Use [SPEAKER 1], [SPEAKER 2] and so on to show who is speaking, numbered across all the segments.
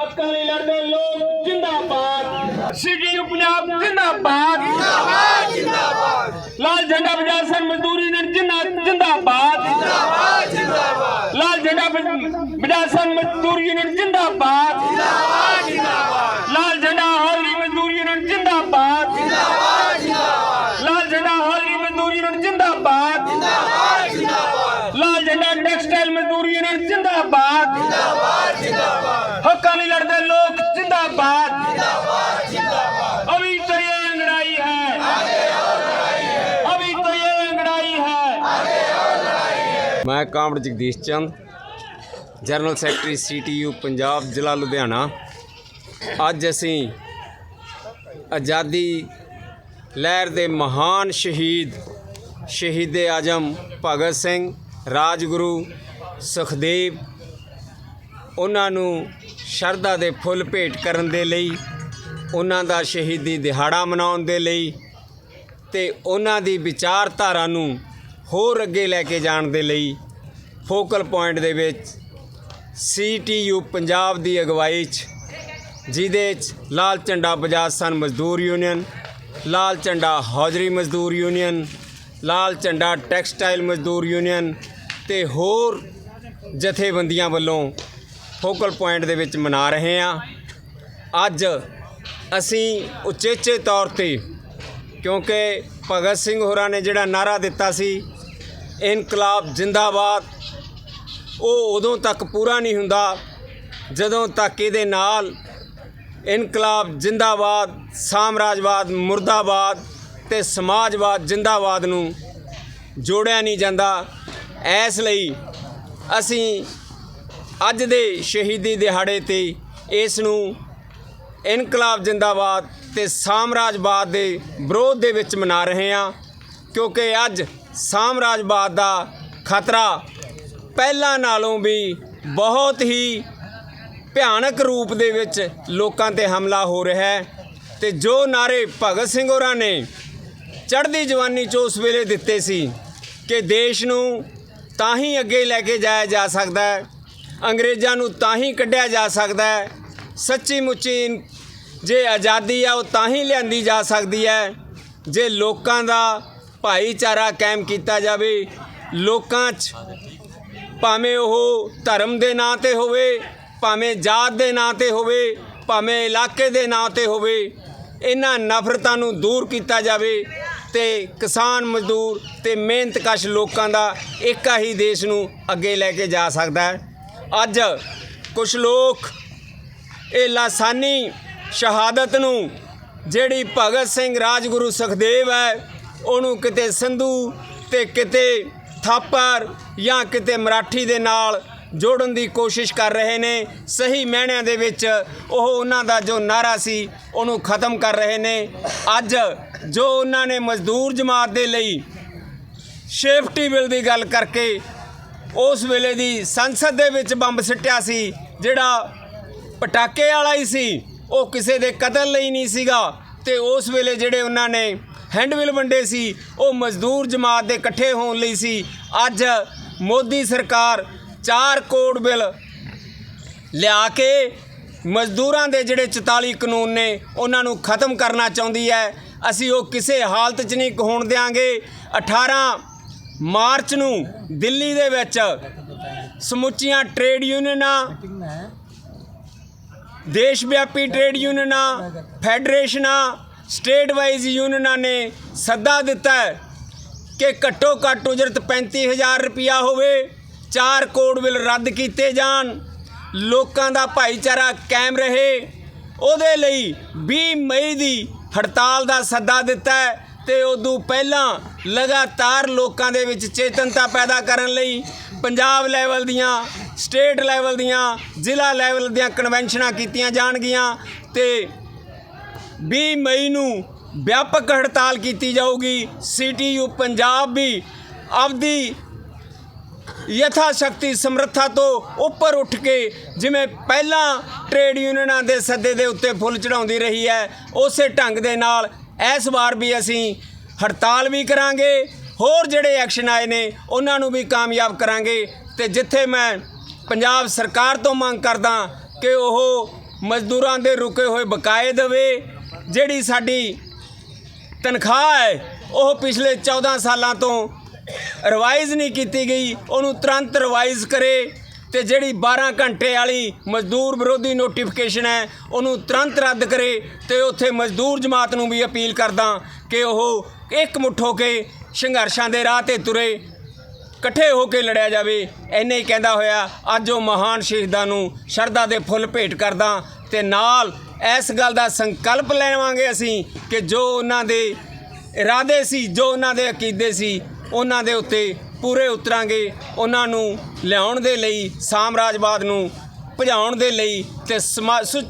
[SPEAKER 1] ਹੱਕਾਂ ਲਈ ਲੜਦੇ ਲੋਕ ਜਿੰਦਾਬਾਦ। ਸਿਟੀ ਪੰਜਾਬ ਜਿੰਦਾਬਾਦ।
[SPEAKER 2] ਜਿੰਦਾਬਾਦ ਜਿੰਦਾਬਾਦ।
[SPEAKER 1] ਲਾਲ ਝੰਡਾ ਸਨ ਮਜ਼ਦੂਰ ਜਿੰਨਾ ਜਿੰਦਾਬਾਦ।
[SPEAKER 2] ਜਿੰਦਾਬਾਦ ਜਿੰਦਾਬਾਦ।
[SPEAKER 1] ਲਾਲ ਝੰਡਾ ਪੰਜਾਬ ਸਨ ਮਜ਼ਦੂਰ ਜਿੰਦਾਬਾਦ।
[SPEAKER 3] ਮੈਂ comrade Jagdish Chand, general secretary CITU Punjab ਜ਼ਿਲ੍ਹਾ ਲੁਧਿਆਣਾ। ਅੱਜ ਅਸੀਂ ਆਜ਼ਾਦੀ ਲਹਿਰ ਦੇ ਮਹਾਨ ਸ਼ਹੀਦ, ਸ਼ਹੀਦੇ ਆਜਮ ਭਗਤ ਸਿੰਘ, ਰਾਜਗੁਰੂ ਸੁਖਦੇਵ, ਉਹਨਾਂ ਨੂੰ ਸ਼ਰਧਾ ਦੇ ਫੁੱਲ ਭੇਟ ਕਰਨ ਦੇ ਲਈ, ਉਹਨਾਂ ਦਾ ਸ਼ਹੀਦੀ ਦਿਹਾੜਾ ਮਨਾਉਣ ਦੇ ਲਈ ਤੇ ਉਹਨਾਂ ਦੀ ਵਿਚਾਰਧਾਰਾ ਨੂੰ ਹੋਰ ਅੱਗੇ ਲੈ ਕੇ ਜਾਣ ਦੇ ਲਈ ਫੋਕਲ ਪੁਆਇੰਟ ਦੇ ਵਿੱਚ ਸੀਟੀਯੂ ਪੰਜਾਬ ਦੀ ਅਗਵਾਈ 'ਚ, ਜਿਹਦੇ 'ਚ ਲਾਲ ਝੰਡਾ ਬਜਾਜ ਸਨ ਮਜ਼ਦੂਰ ਯੂਨੀਅਨ, ਲਾਲ ਝੰਡਾ ਹੌਜਰੀ ਮਜ਼ਦੂਰ ਯੂਨੀਅਨ, ਲਾਲ ਝੰਡਾ ਟੈਕਸਟਾਈਲ ਮਜ਼ਦੂਰ ਯੂਨੀਅਨ ਤੇ ਹੋਰ ਜਥੇਬੰਦੀਆਂ ਵੱਲੋਂ ਫੋਕਲ ਪੁਆਇੰਟ ਦੇ ਵਿੱਚ ਮਨਾ ਰਹੇ ਹਾਂ। ਅੱਜ ਅਸੀਂ ਉਚੇਚੇ ਤੌਰ ਤੇ, ਕਿਉਂਕਿ ਭਗਤ ਸਿੰਘ ਹੋਰਾਂ ਨੇ ਜਿਹੜਾ ਨਾਰਾ ਦਿੱਤਾ ਸੀ ਇਨਕਲਾਬ ਜਿੰਦਾਬਾਦ। ਉਹ ਉਦੋਂ ਤੱਕ ਪੂਰਾ ਨਹੀਂ ਹੁੰਦਾ, ਜਦੋਂ ਤੱਕ ਇਹਦੇ ਨਾਲ ਇਨਕਲਾਬ ਜਿੰਦਾਬਾਦ, ਸਾਮਰਾਜਵਾਦ ਮੁਰਦਾਬਾਦ ਤੇ ਸਮਾਜਵਾਦ ਜਿੰਦਾਬਾਦ ਨੂੰ ਜੋੜਿਆ ਨਹੀਂ ਜਾਂਦਾ। ਇਸ ਲਈ ਅਸੀਂ ਅੱਜ ਦੇ ਸ਼ਹੀਦੀ ਦਿਹਾੜੇ ਤੇ ਇਸ ਨੂੰ ਇਨਕਲਾਬ ਜਿੰਦਾਬਾਦ ਤੇ ਸਾਮਰਾਜਵਾਦ ਦੇ ਵਿਰੋਧ ਦੇ ਵਿੱਚ ਮਨਾ ਰਹੇ ਹਾਂ, ਕਿਉਂਕਿ ਅੱਜ ਸਾਮਰਾਜਵਾਦ ਦਾ ਖਤਰਾ ਪਹਿਲਾਂ ਨਾਲੋਂ ਵੀ ਬਹੁਤ ਹੀ ਭਿਆਨਕ ਰੂਪ ਦੇ ਵਿੱਚ ਲੋਕਾਂ ਤੇ ਹਮਲਾ ਹੋ ਰਿਹਾ ਹੈ ਤੇ ਜੋ ਨਾਰੇ ਭਗਤ ਸਿੰਘ ਹੋਰਾਂ ਨੇ ਚੜ੍ਹਦੀ ਜਵਾਨੀ 'ਚ ਉਸ ਵੇਲੇ ਦਿੱਤੇ ਸੀ ਕਿ ਦੇਸ਼ ਨੂੰ ਤਾਂ ਹੀ ਅੱਗੇ ਲੈ ਕੇ ਜਾਇਆ ਜਾ ਸਕਦਾ ਹੈ, ਅੰਗਰੇਜ਼ਾਂ ਨੂੰ ਤਾਂ ਹੀ ਕੱਢਿਆ ਜਾ ਸਕਦਾ ਹੈ, ਸੱਚੀ ਮੁੱਚੀ ਜੇ ਆਜ਼ਾਦੀ ਆ ਉਹ ਤਾਂ ਹੀ ਲਿਆਂਦੀ ਜਾ ਸਕਦੀ ਹੈ, ਜੇ ਲੋਕਾਂ ਦਾ ਭਾਈਚਾਰਾ ਕਾਇਮ ਕੀਤਾ ਜਾਵੇ, ਲੋਕਾਂ 'ਚ ਭਾਵੇਂ ਉਹ ਧਰਮ ਦੇ ਨਾਂ ਤੇ ਹੋਵੇ, ਭਾਵੇਂ ਜਾਤ ਦੇ ਨਾਂ ਤੇ ਹੋਵੇ, ਭਾਵੇਂ ਇਲਾਕੇ ਦੇ ਨਾਂ ਤੇ ਹੋਵੇ, ਇਹਨਾਂ ਨਫ਼ਰਤਾਂ ਨੂੰ ਦੂਰ ਕੀਤਾ ਜਾਵੇ ਤੇ ਕਿਸਾਨ ਮਜ਼ਦੂਰ ਤੇ ਮਿਹਨਤਕਸ਼ ਲੋਕਾਂ ਦਾ ਇੱਕਾ ਹੀ ਦੇਸ਼ ਨੂੰ ਅੱਗੇ ਲੈ ਕੇ ਜਾ ਸਕਦਾ ਹੈ। ਅੱਜ ਕੁਝ ਲੋਕ ਇਹ ਲਾਸਾਨੀ ਸ਼ਹਾਦਤ ਨੂੰ ਜਿਹੜੀ ਭਗਤ ਸਿੰਘ ਰਾਜਗੁਰੂ ਸੁਖਦੇਵ ਹੈ ਉਹਨੂੰ ਕਿਤੇ ਸੰਧੂ ਤੇ ਕਿਤੇ ਥਾਪਰ ਜਾਂ ਕਿਤੇ ਮਰਾਠੀ ਦੇ ਨਾਲ ਜੋੜਨ ਦੀ ਕੋਸ਼ਿਸ਼ ਕਰ ਰਹੇ ਨੇ, ਸਹੀ ਮਹਿਣਿਆਂ ਦੇ ਵਿੱਚ ਉਹ ਉਹਨਾਂ ਦਾ ਜੋ ਨਾਰਾ ਸੀ, ਉਹਨੂੰ ਖਤਮ ਕਰ ਰਹੇ ਨੇ। ਅੱਜ ਜੋ ਉਹਨਾਂ ਨੇ ਮਜ਼ਦੂਰ ਜਮਾਤ ਦੇ ਲਈ ਸੇਫਟੀ ਬਿੱਲ ਦੀ ਗੱਲ ਕਰਕੇ ਉਸ ਵੇਲੇ ਦੀ ਸੰਸਦ ਦੇ ਵਿੱਚ ਬੰਬ ਸਿੱਟਿਆ ਸੀ, ਜਿਹੜਾ ਪਟਾਕੇ ਵਾਲਾ ਹੀ ਸੀ, ਉਹ ਕਿਸੇ ਦੇ ਕਤਲ ਲਈ ਨਹੀਂ ਸੀਗਾ। ਤੇ ਉਸ ਵੇਲੇ ਜਿਹੜੇ ਉਹਨਾਂ ਨੇ ਹੈਂਡਵਿਲ ਵੰਡੇ ਸੀ ਉਹ ਮਜ਼ਦੂਰ ਜਮਾਤ ਦੇ ਇਕੱਠੇ ਹੋਣ ਲਈ ਸੀ। ਅੱਜ ਮੋਦੀ ਸਰਕਾਰ 4 ਕੋਡ ਬਿੱਲ ਲਿਆ ਕੇ ਮਜ਼ਦੂਰਾਂ ਦੇ ਜਿਹੜੇ 44 ਕਾਨੂੰਨ ਨੇ ਉਹਨਾਂ ਨੂੰ ਖਤਮ ਕਰਨਾ ਚਾਹੁੰਦੀ ਹੈ। ਅਸੀਂ ਉਹ ਕਿਸੇ ਹਾਲਤ 'ਚ ਨਹੀਂ ਹੋਣ ਦੇਾਂਗੇ 18 ਮਾਰਚ ਨੂੰ ਦਿੱਲੀ ਦੇ ਵਿੱਚ ਸਮੁੱਚੀਆਂ ਟ੍ਰੇਡ ਯੂਨੀਅਨਾਂ ਦੇਸ਼ ਵਿਆਪੀ ਟ੍ਰੇਡ ਯੂਨੀਅਨਾਂ ਫੈਡਰੇਸ਼ਨਾਂ ਸਟੇਟ ਵਾਈਜ਼ ਯੂਨੀਅਨਾਂ ਨੇ ਸੱਦਾ ਦਿੱਤਾ ਹੈ ਕਿ ਘੱਟੋ ਘੱਟ ਉਜਰਤ 35000 ਰੁਪਿਆ ਹੋਵੇ, ਚਾਰ ਕੋਡ ਬਿੱਲ ਰੱਦ ਕੀਤੇ ਜਾਣ, ਲੋਕਾਂ ਦਾ ਭਾਈਚਾਰਾ ਕਾਇਮ ਰਹੇ। ਉਹਦੇ ਲਈ 20 ਮਈ ਦੀ ਹੜਤਾਲ ਦਾ ਸੱਦਾ ਦਿੱਤਾ ਹੈ ਤੇ ਉਦੋਂ ਪਹਿਲਾਂ ਲਗਾਤਾਰ ਲੋਕਾਂ ਦੇ ਵਿੱਚ ਚੇਤਨਤਾ ਪੈਦਾ ਕਰਨ ਲਈ ਪੰਜਾਬ ਲੈਵਲ ਦੀਆਂ, ਸਟੇਟ ਲੈਵਲ ਦੀਆਂ, ਜ਼ਿਲ੍ਹਾ ਲੈਵਲ ਦੀਆਂ ਕਨਵੈਨਸ਼ਨਾਂ ਕੀਤੀਆਂ ਜਾਣਗੀਆਂ ਤੇ 20 ਮਈ ਨੂੰ ਵਿਆਪਕ ਹੜਤਾਲ ਕੀਤੀ ਜਾਊਗੀ। ਸੀਟੀਯੂ ਪੰਜਾਬ ਵੀ ਆਪਦੀ ਯਥਾ ਸ਼ਕਤੀ ਸਮਰੱਥਾ ਤੋਂ ਉੱਪਰ ਉੱਠ ਕੇ ਜਿਵੇਂ ਪਹਿਲਾਂ ਟ੍ਰੇਡ ਯੂਨੀਅਨਾਂ ਦੇ ਸੱਦੇ ਦੇ ਉੱਤੇ ਫੁੱਲ ਚੜਾਉਂਦੀ ਰਹੀ ਹੈ, ਉਸੇ ਢੰਗ ਦੇ ਨਾਲ ਇਸ ਵਾਰ ਵੀ ਅਸੀਂ ਹੜਤਾਲ ਵੀ ਕਰਾਂਗੇ, ਹੋਰ ਜਿਹੜੇ ਐਕਸ਼ਨ ਆਏ ਨੇ, ਉਹਨਾਂ ਨੂੰ ਵੀ ਕਾਮਯਾਬ ਕਰਾਂਗੇ ਤੇ ਜਿੱਥੇ ਮੈਂ ਪੰਜਾਬ ਸਰਕਾਰ ਤੋਂ ਮੰਗ ਕਰਦਾ ਕਿ ਉਹ ਮਜ਼ਦੂਰਾਂ ਦੇ ਰੁਕੇ ਹੋਏ ਬਕਾਏ ਦੇਵੇ ਜਿਹੜੀ ਸਾਡੀ ਤਨਖਾਹ ਹੈ, ਉਹ ਪਿਛਲੇ 14 ਸਾਲਾਂ ਤੋਂ ਰਿਵਾਈਜ਼ ਨਹੀਂ ਕੀਤੀ ਗਈ। ਉਹਨੂੰ ਤੁਰੰਤ ਰਿਵਾਈਜ਼ ਕਰੇ ਤੇ ਜਿਹੜੀ 12 ਘੰਟੇ ਵਾਲੀ ਮਜ਼ਦੂਰ ਵਿਰੋਧੀ ਨੋਟੀਫਿਕੇਸ਼ਨ ਹੈ, ਉਹਨੂੰ ਤੁਰੰਤ ਰੱਦ ਕਰੇ ਤੇ ਉੱਥੇ ਮਜ਼ਦੂਰ ਜਮਾਤ ਨੂੰ ਵੀ ਅਪੀਲ ਕਰਦਾ ਕਿ ਉਹ ਇੱਕ ਮੁੱਠ ਹੋ ਕੇ ਸੰਘਰਸ਼ਾਂ ਦੇ ਰਾਹ ਤੇ ਤੁਰੇ, ਇਕੱਠੇ ਹੋ ਕੇ ਲੜਿਆ ਜਾਵੇ। ਐਨੇ ਹੀ ਕਹਿੰਦਾ ਹੋਇਆ, ਅੱਜ ਉਹ ਮਹਾਨ ਸ਼ਹੀਦਾਂ ਨੂੰ ਸ਼ਰਧਾ ਦੇ ਫੁੱਲ ਭੇਟ ਕਰਦਾ ਤੇ ਨਾਲ ਇਸ ਗੱਲ ਦਾ ਸੰਕਲਪ ਲੈਵਾਂਗੇ ਅਸੀਂ ਕਿ ਜੋ ਉਹਨਾਂ ਦੇ ਇਰਾਦੇ ਸੀ, ਜੋ ਉਹਨਾਂ ਦੇ ਅਕੀਦੇ ਸੀ, ਉਹਨਾਂ ਦੇ ਉੱਤੇ ਪੂਰੇ ਉਤਰਾਂਗੇ, ਉਹਨਾਂ ਨੂੰ ਲਿਆਉਣ ਦੇ ਲਈ, ਸਾਮਰਾਜਵਾਦ ਨੂੰ ਭਜਾਉਣ ਦੇ ਲਈ ਤੇ ਸਮਾ- ਸੁ-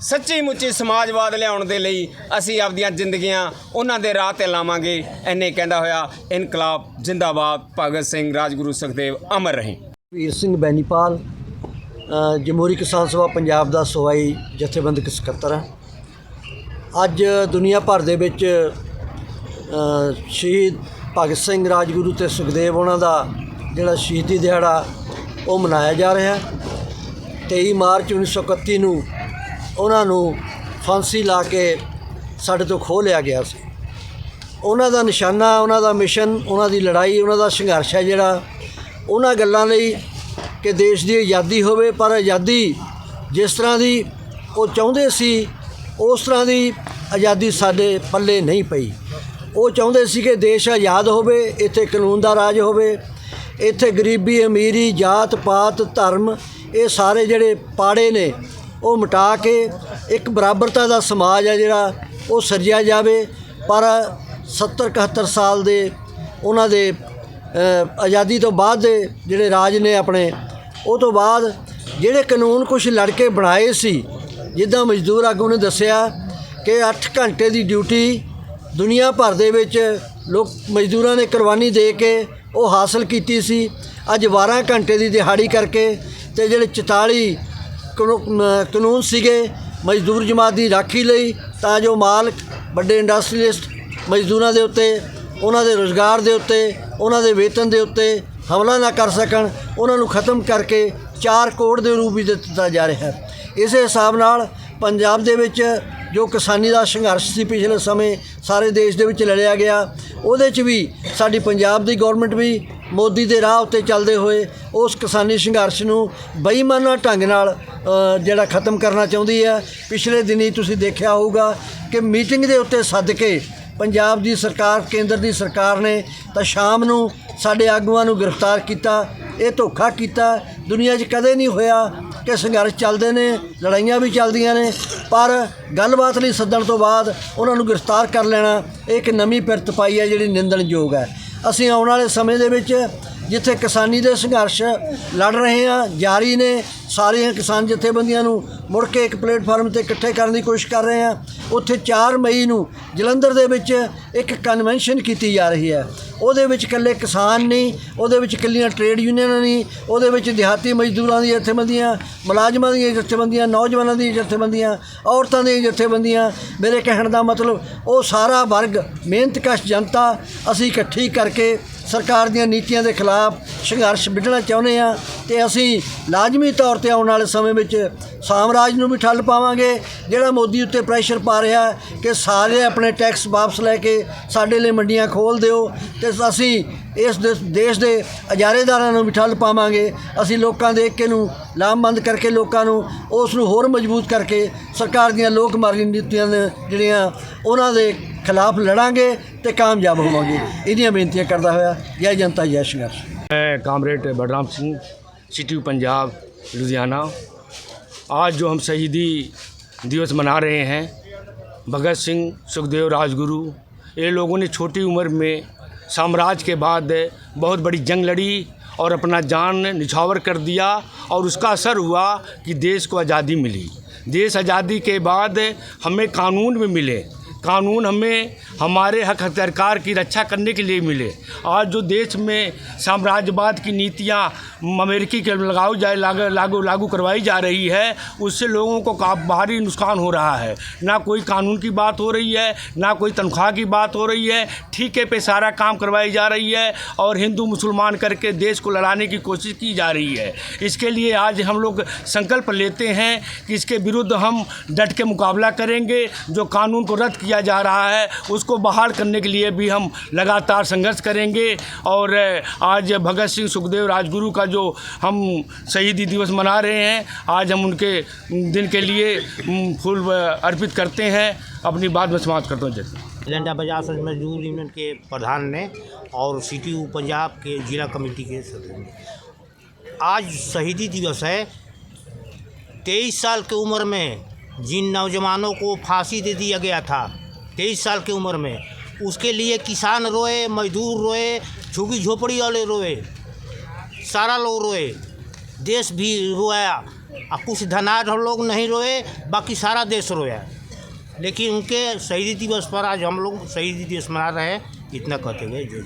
[SPEAKER 3] ਸੱਚੀ ਮੁੱਚੀ ਸਮਾਜਵਾਦ ਲਿਆਉਣ ਦੇ ਲਈ ਅਸੀਂ ਆਪਦੀਆਂ ਜ਼ਿੰਦਗੀਆਂ ਉਹਨਾਂ ਦੇ ਰਾਹ ਤੇ ਲਾਵਾਂਗੇ। ਐਨੇ ਕਹਿੰਦਾ ਹੋਇਆ, ਇਨਕਲਾਬ ਜਿੰਦਾਬਾਦ। ਭਗਤ ਸਿੰਘ, ਰਾਜਗੁਰੂ ਸੁਖਦੇਵ, ਅਮਰ ਰਹੇ।
[SPEAKER 4] ਵੀਰ ਸਿੰਘ ਬੈਨੀਪਾਲ ਜਮਹੂਰੀ ਕਿਸਾਨ ਸਭਾ ਪੰਜਾਬ ਦਾ ਸਵਾਈ ਜਥੇਬੰਦਕ ਸਕੱਤਰ ਹਾਂ। ਅੱਜ ਦੁਨੀਆ ਭਰ ਦੇ ਵਿੱਚ ਸ਼ਹੀਦ ਭਗਤ ਸਿੰਘ ਰਾਜਗੁਰੂ ਤੇ ਸੁਖਦੇਵ ਉਹਨਾਂ ਦਾ ਜਿਹੜਾ ਸ਼ਹੀਦੀ ਦਿਹਾੜਾ ਉਹ ਮਨਾਇਆ ਜਾ ਰਿਹਾ ਹੈ। 23 ਮਾਰਚ 1931 ਨੂੰ ਉਹਨਾਂ ਨੂੰ ਫਾਂਸੀ ਲਾ ਕੇ ਸਾਡੇ ਤੋਂ ਖੋਹ ਲਿਆ ਗਿਆ ਸੀ। ਉਹਨਾਂ ਦਾ ਨਿਸ਼ਾਨਾ, ਉਹਨਾਂ ਦਾ ਮਿਸ਼ਨ, ਉਹਨਾਂ ਦੀ ਲੜਾਈ, ਉਹਨਾਂ ਦਾ ਸੰਘਰਸ਼ ਹੈ ਜਿਹੜਾ, ਉਹਨਾਂ ਗੱਲਾਂ ਲਈ ਕਿ ਦੇਸ਼ ਦੀ ਆਜ਼ਾਦੀ ਹੋਵੇ, ਪਰ ਆਜ਼ਾਦੀ ਜਿਸ ਤਰ੍ਹਾਂ ਦੀ ਉਹ ਚਾਹੁੰਦੇ ਸੀ, ਉਸ ਤਰ੍ਹਾਂ ਦੀ ਆਜ਼ਾਦੀ ਸਾਡੇ ਪੱਲੇ ਨਹੀਂ ਪਈ। ਉਹ ਚਾਹੁੰਦੇ ਸੀ ਕਿ ਦੇਸ਼ ਆਜ਼ਾਦ ਹੋਵੇ, ਇੱਥੇ ਕਾਨੂੰਨ ਦਾ ਰਾਜ ਹੋਵੇ, ਇੱਥੇ ਗਰੀਬੀ, ਅਮੀਰੀ, ਜਾਤ, ਪਾਤ, ਧਰਮ, ਇਹ ਸਾਰੇ ਜਿਹੜੇ ਪਾੜੇ ਨੇ, ਉਹ ਮਿਟਾ ਕੇ ਇੱਕ ਬਰਾਬਰਤਾ ਦਾ ਸਮਾਜ ਹੈ ਜਿਹੜਾ, ਉਹ ਸਿਰਜਿਆ ਜਾਵੇ। ਪਰ 70 71 ਸਾਲ ਦੇ ਉਹਨਾਂ ਦੇ ਆਜ਼ਾਦੀ ਤੋਂ ਬਾਅਦ ਦੇ ਜਿਹੜੇ ਰਾਜ ਨੇ ਆਪਣੇ ਉਹ ਤੋਂ ਬਾਅਦ ਜਿਹੜੇ ਕਾਨੂੰਨ ਕੁਝ ਲੜਕੇ ਬਣਾਏ ਸੀ, ਜਿੱਦਾਂ ਮਜ਼ਦੂਰ ਆਗੂ ਨੇ ਦੱਸਿਆ ਕਿ 8 ਘੰਟੇ ਦੀ ਡਿਊਟੀ ਦੁਨੀਆ ਭਰ ਦੇ ਵਿੱਚ ਲੋਕ ਮਜ਼ਦੂਰਾਂ ਨੇ ਕੁਰਬਾਨੀ ਦੇ ਕੇ ਉਹ ਹਾਸਲ ਕੀਤੀ ਸੀ। ਅੱਜ 12 ਘੰਟੇ ਦੀ ਦਿਹਾੜੀ ਕਰਕੇ ਤੇ ਜਿਹੜੇ 44 ਕਾਨੂ- ਕਾਨੂੰਨ ਸੀਗੇ ਮਜ਼ਦੂਰ ਜਮਾਤ ਦੀ ਰਾਖੀ ਲਈ, ਤਾਂ ਜੋ ਮਾਲਕ ਵੱਡੇ ਇੰਡਸਟਰੀਲਿਸਟ ਮਜ਼ਦੂਰਾਂ ਦੇ ਉੱਤੇ, ਉਹਨਾਂ ਦੇ ਰੋਜ਼ਗਾਰ ਦੇ ਉੱਤੇ, ਉਹਨਾਂ ਦੇ ਵੇਤਨ ਦੇ ਉੱਤੇ ਹਮਲਾ ਨਾ ਕਰ ਸਕਣ। ਉਹਨਾਂ ਨੂੰ ਖਤਮ ਕਰਕੇ ਚਾਰ ਕੋਡ ਦੇ ਰੂਪ ਵਿੱਚ ਦਿੱਤਾ ਜਾ ਰਿਹਾ ਹੈ। ਇਸੇ ਹਿਸਾਬ ਨਾਲ ਪੰਜਾਬ ਦੇ ਵਿੱਚ ਜੋ ਕਿਸਾਨੀ ਦਾ ਸੰਘਰਸ਼ ਸੀ ਪਿਛਲੇ ਸਮੇਂ, ਸਾਰੇ ਦੇਸ਼ ਦੇ ਵਿੱਚ ਲੜਿਆ ਗਿਆ। ਉਹਦੇ 'ਚ ਵੀ ਸਾਡੀ ਪੰਜਾਬ ਦੀ ਗਵਰਨਮੈਂਟ ਵੀ ਮੋਦੀ ਦੇ ਰਾਹ ਉੱਤੇ ਚੱਲਦੇ ਹੋਏ ਉਸ ਕਿਸਾਨੀ ਸੰਘਰਸ਼ ਨੂੰ ਬੇਈਮਾਨਾ ਢੰਗ ਨਾਲ ਜਿਹੜਾ ਖਤਮ ਕਰਨਾ ਚਾਹੁੰਦੀ ਹੈ। ਪਿਛਲੇ ਦਿਨੀ ਤੁਸੀਂ ਦੇਖਿਆ ਹੋਊਗਾ ਕਿ ਮੀਟਿੰਗ ਦੇ ਉੱਤੇ ਸੱਦ ਕੇ ਪੰਜਾਬ ਦੀ ਸਰਕਾਰ, ਕੇਂਦਰ ਦੀ ਸਰਕਾਰ ਨੇ ਤਾਂ ਸ਼ਾਮ ਨੂੰ ਸਾਡੇ ਆਗੂਆਂ ਨੂੰ ਗ੍ਰਿਫਤਾਰ ਕੀਤਾ, ਇਹ ਧੋਖਾ ਕੀਤਾ। ਦੁਨੀਆ 'ਚ ਕਦੇ ਨਹੀਂ ਹੋਇਆ ਕਿ ਸੰਘਰਸ਼ ਚੱਲਦੇ ਨੇ, ਲੜਾਈਆਂ ਵੀ ਚੱਲਦੀਆਂ ਨੇ, ਪਰ ਗੱਲਬਾਤ ਲਈ ਸੱਦਣ ਤੋਂ ਬਾਅਦ ਉਹਨਾਂ ਨੂੰ ਗ੍ਰਿਫਤਾਰ ਕਰ ਲੈਣਾ, ਇਹ ਇੱਕ ਨਵੀਂ ਪਿਰਤ ਪਾਈ ਹੈ ਜਿਹੜੀ ਨਿੰਦਣਯੋਗ ਹੈ। ਅਸੀਂ ਆਉਣ ਵਾਲੇ ਸਮੇਂ ਦੇ ਵਿੱਚ ਜਿੱਥੇ ਕਿਸਾਨੀ ਦੇ ਸੰਘਰਸ਼ ਲੜ ਰਹੇ ਆ, ਜਾਰੀ ਨੇ, ਸਾਰੀਆਂ ਕਿਸਾਨ ਜਥੇਬੰਦੀਆਂ ਨੂੰ ਮੁੜ ਕੇ ਇੱਕ ਪਲੇਟਫਾਰਮ ਤੇ ਇਕੱਠੇ ਕਰਨ ਦੀ ਕੋਸ਼ਿਸ਼ ਕਰ ਰਹੇ ਆ। ਉੱਥੇ 4 ਮਈ ਨੂੰ ਜਲੰਧਰ ਦੇ ਵਿੱਚ ਇੱਕ ਕਨਵੈਨਸ਼ਨ ਕੀਤੀ ਜਾ ਰਹੀ ਹੈ। ਉਹਦੇ ਵਿੱਚ ਇਕੱਲੇ ਕਿਸਾਨ ਨਹੀਂ, ਉਹਦੇ ਵਿੱਚ ਇਕੱਲੀਆਂ ਟ੍ਰੇਡ ਯੂਨੀਅਨਾਂ ਨਹੀਂ, ਉਹਦੇ ਵਿੱਚ ਦਿਹਾਤੀ ਮਜ਼ਦੂਰਾਂ ਦੀਆਂ ਜਥੇਬੰਦੀਆਂ, ਮੁਲਾਜ਼ਮਾਂ ਦੀਆਂ ਜਥੇਬੰਦੀਆਂ, ਨੌਜਵਾਨਾਂ ਦੀਆਂ ਜਥੇਬੰਦੀਆਂ, ਔਰਤਾਂ ਦੀਆਂ ਜਥੇਬੰਦੀਆਂ। ਮੇਰੇ ਕਹਿਣ ਦਾ ਮਤਲਬ ਉਹ ਸਾਰਾ ਵਰਗ, ਮਿਹਨਤਕਸ਼ ਜਨਤਾ ਅਸੀਂ ਇਕੱਠੀ ਕਰਕੇ ਸਰਕਾਰ ਦੀਆਂ ਨੀਤੀਆਂ ਦੇ ਖਿਲਾਫ ਸੰਘਰਸ਼ ਵਿੱਢਣਾ ਚਾਹੁੰਦੇ ਆ ਤੇ ਅਸੀਂ ਲਾਜ਼ਮੀ ਤੌਰ ਤੇ ਆਉਣ ਵਾਲੇ ਸਮੇਂ ਵਿੱਚ ਸਾਮਰਾਜ ਨੂੰ ਵੀ ਠੱਲ ਪਾਵਾਂਗੇ। ਜਿਹੜਾ ਮੋਦੀ ਉੱਤੇ ਪ੍ਰੈਸ਼ਰ ਪਾ ਰਿਹਾ ਕਿ ਸਾਰੇ ਆਪਣੇ ਟੈਕਸ ਵਾਪਸ ਲੈ ਕੇ ਸਾਡੇ ਲਈ ਮੰਡੀਆਂ ਖੋਲ ਦਿਓ ਤੇ ਅਸੀਂ ਇਸ ਦੇਸ਼ ਦੇ ਅਜਾਰੇਦਾਰਾਂ ਨੂੰ ਵੀ ਠੱਲ ਪਾਵਾਂਗੇ। ਅਸੀਂ ਲੋਕਾਂ ਦੇ ਏਕੇ ਨੂੰ ਲਾਮਬੰਦ ਕਰਕੇ ਲੋਕਾਂ ਨੂੰ, ਉਸ ਨੂੰ ਹੋਰ ਮਜ਼ਬੂਤ ਕਰਕੇ ਸਰਕਾਰ ਦੀਆਂ ਲੋਕ ਮਾਰੀ ਨੀਤੀਆਂ ਜਿਹੜੀਆਂ ਉਹਨਾਂ ਦੇ ਖਿਲਾਫ ਲੜਾਂਗੇ ਤੇ ਕਾਮਯਾਬ ਹੋਵਾਂਗੇ। ਇਹਦੀਆਂ ਬੇਨਤੀਆਂ ਕਰਦਾ ਹੋਇਆ ਜੈ ਜਨਤਾ ਜੈ ਸੰਘਰਸ਼
[SPEAKER 5] ਮੈਂ ਕਾਮਰੇਡ ਬਲਰਾਮ ਸਿੰਘ ਸਿਟੀ ਪੰਜਾਬ ਲੁਧਿਆਣਾ आज जो हम शहीदी दिवस मना रहे हैं, भगत सिंह, सुखदेव राजगुरु, ये लोगों ने छोटी उम्र में साम्राज्य के बाद बहुत बड़ी जंग लड़ी और अपना जान निछावर कर दिया और उसका असर हुआ कि देश को आज़ादी मिली। देश आज़ादी के बाद हमें कानून भी मिले। कानून हमें हमारे हक अधिकार की रक्षा करने के लिए मिले। आज जो देश में साम्राज्यवाद की नीतियाँ अमेरिकी के लगाओ जाए, लागू लागू लागू करवाई जा रही है, उससे लोगों को भारी नुकसान हो रहा है। ना कोई कानून की बात हो रही है, ना कोई तनख्वाह की बात हो रही है, ठीके पे सारा काम करवाई जा रही है और हिंदू, मुसलमान करके देश को लड़ाने की कोशिश की जा रही है। इसके लिए आज हम लोग संकल्प लेते हैं कि इसके विरुद्ध हम डट के मुकाबला करेंगे। जो कानून को रद्द किया जा रहा है उसको बहाल करने के लिए भी हम लगातार संघर्ष करेंगे। और आज भगत सिंह सुखदेव राजगुरु का जो हम शहीदी दिवस मना रहे हैं, आज हम उनके दिन के लिए फूल अर्पित करते हैं। अपनी बात में समाप्त करता हूँ। जय
[SPEAKER 6] झंडा बाज़ार से मजदूर यूनियन के प्रधान ने और सिटी पंजाब के जिला कमेटी के सदस्य ने आज शहीदी दिवस है। तेईस साल की उम्र में जिन नौजवानों को फांसी दे दिया गया था तेईस साल की उम्र में। उसके लिए किसान रोए, मजदूर रोए झुग्गी झोपड़ी वाले रोए, सारा लोग रोए। देश भी रोया। और कुछ धनाढ़ लोग नहीं रोए, बाकी सारा देश रोया। लेकिन उनके शहीदी दिवस पर आज हम लोग शहीदी दिवस मना रहे हैं। इतना कहते हुए जो